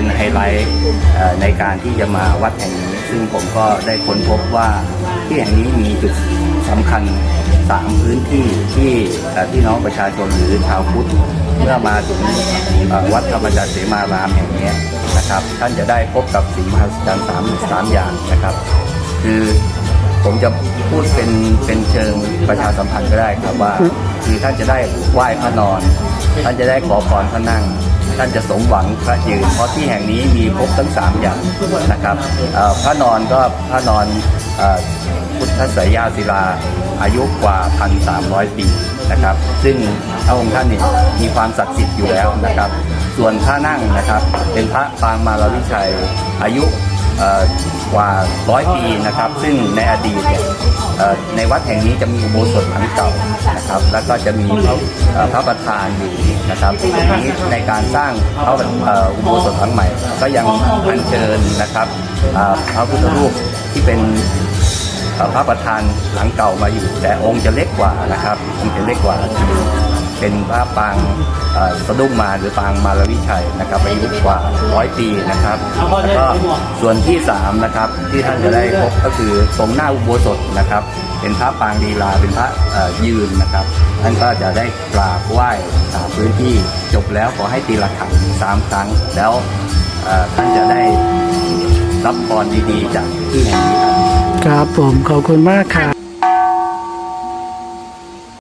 เป็นไฮไลท์ในการที่จะมาวัดแห่งนี้ ซึ่งผมก็ได้ค้นพบว่าที่แห่งนี้มีจุดสำคัญสามพื้นที่ที่เอ่อพี่น้องประชาชนหรือชาวพุทธเมื่อมาถึงวัดธรรมจักรเสมารามแห่งนี้นะครับ ท่านจะได้พบกับสิ่งมหัศจรรย์สามสามอย่างนะครับ คือผมจะพูดเป็นเป็นเชิงประชาสัมพันธ์ก็ได้ครับว่า คือท่านจะได้ไหว้พระนอน ท่านจะได้ขอพรพระนั่ง ท่านจะสมหวังพระยืน เพราะที่แห่งนี้มีครบทั้งสามอย่างนะครับพระนอนก็พระนอนอพุทธสยาศิลาอายุกว่า 1,300 ปีนะครับ ซึ่งพระองค์ท่านนี่มีความศักดิ์สิทธิ์อยู่แล้วนะครับ ส่วนพระนั่งนะครับ เป็นพระปางมารวิชัยอายุ กว่าร้อยปีนะครับ ซึ่งในอดีตเนี่ยในวัดแห่งนี้จะมีอุโบสถหลังเก่านะครับ แล้วก็จะมีพระพระประธานอยู่นะครับทีนี้ในการสร้างพระอุโบสถหลังใหม่ ก็ยังอัญเชิญนะครับพระพุทธรูปที่เป็นพระประธานหลังเก่ามาอยู่ แต่องค์จะเล็กกว่านะครับองค์จะเล็กกว่า เป็นพระปางสะดุ้งมาหรือปางมารวิชัยนะครับอายุกว่าร้อยปีนะครับแล้วก็ส่วนที่สามนะครับที่ท่านจะได้พบก็คือตรงหน้าอุโบสถนะครับ เป็นพระปางลีลาเป็นพระยืนนะครับท่านก็จะได้กราบไหว้ตามพื้นที่จบแล้วขอให้ตีละครังสามครั้งแล้วท่านจะได้รับพรดีๆจากที่แห่งนี้ครับครับผมขอบคุณมากครับ